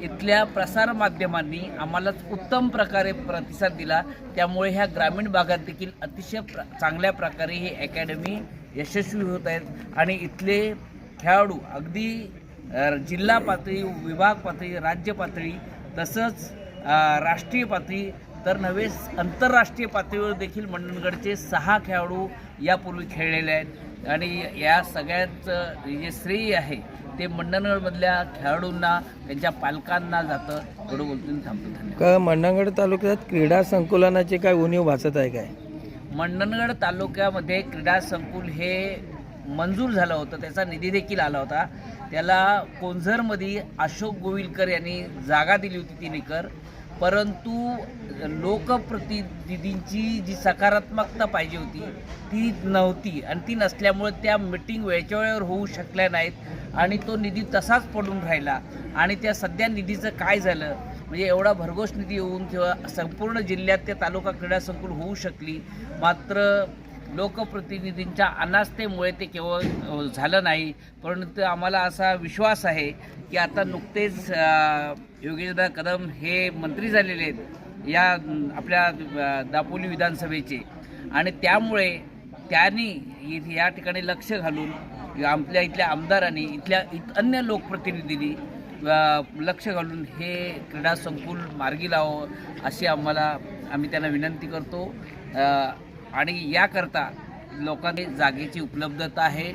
इथल्या प्रसारमाध्यमांनी आम्हालाच उत्तम प्रकारे प्रतिसाद दिला. त्यामुळे ह्या ग्रामीण भागात देखील अतिशय प्र चांगल्या प्रकारे ही अकॅडमी यशस्वी होत आहेत. आणि इथले खेळाडू अगदी जिल्हा पातळी विभाग पातळी राज्य पातळी तसंच राष्ट्रीय पातळी तर नव्हे आंतरराष्ट्रीय पातळीवर देखील मंडणगडचे सहा खेळाडू यापूर्वी खेळलेले आहेत. आणि या सगळ्याचं जे श्रेय आहे ते मंडणगडमधल्या खेळाडूंना त्यांच्या पालकांना जातं एवढं बोलतो थांबतो. का मंडणगड तालुक्यात क्रीडा संकुलनाची काय उणीव भासत आहे काय? मंडणगड तालुक्यामध्ये क्रीडा संकुल हे मंजूर झालं होतं त्याचा निधी देखील आला होता. त्याला कोंझरमध्ये अशोक गोविलकर यांनी जागा दिली होती तीन एकर परंतु लोकप्रतिनिधींची जी सकारात्मकता पाहिजे होती ती नव्हती. आणि ती नसल्यामुळे त्या मिटिंग वेळच्या वेळेवर होऊ शकल्या नाहीत. आणि तो निधी तसाच पडून राहिला. आणि त्या सध्या निधीचं काय झालं? म्हणजे एवढा भरघोस निधी येऊन किंवा संपूर्ण जिल्ह्यात ते तालुका क्रीडा संकुल होऊ शकली. मात्र लोकप्रतिनिधींच्या अनास्थेमुळे ते केवळ झालं नाही. परंतु आम्हाला असा विश्वास आहे की आता नुकतेच योगेंद्र योगेशदा कदम हे मंत्री झालेले आहेत या आपल्या दापोली विधानसभेचे. आणि त्यामुळे त्यांनी या ठिकाणी लक्ष घालून आपल्या इथल्या आमदारांनी इथल्या इत अन्य लोकप्रतिनिधींनी लक्ष घालून हे क्रीडा संकुल मार्गी लावावं अशी आम्हाला आम्ही त्यांना विनंती करतो. आणि याकरता लोकांनी जागेची उपलब्धता आहे.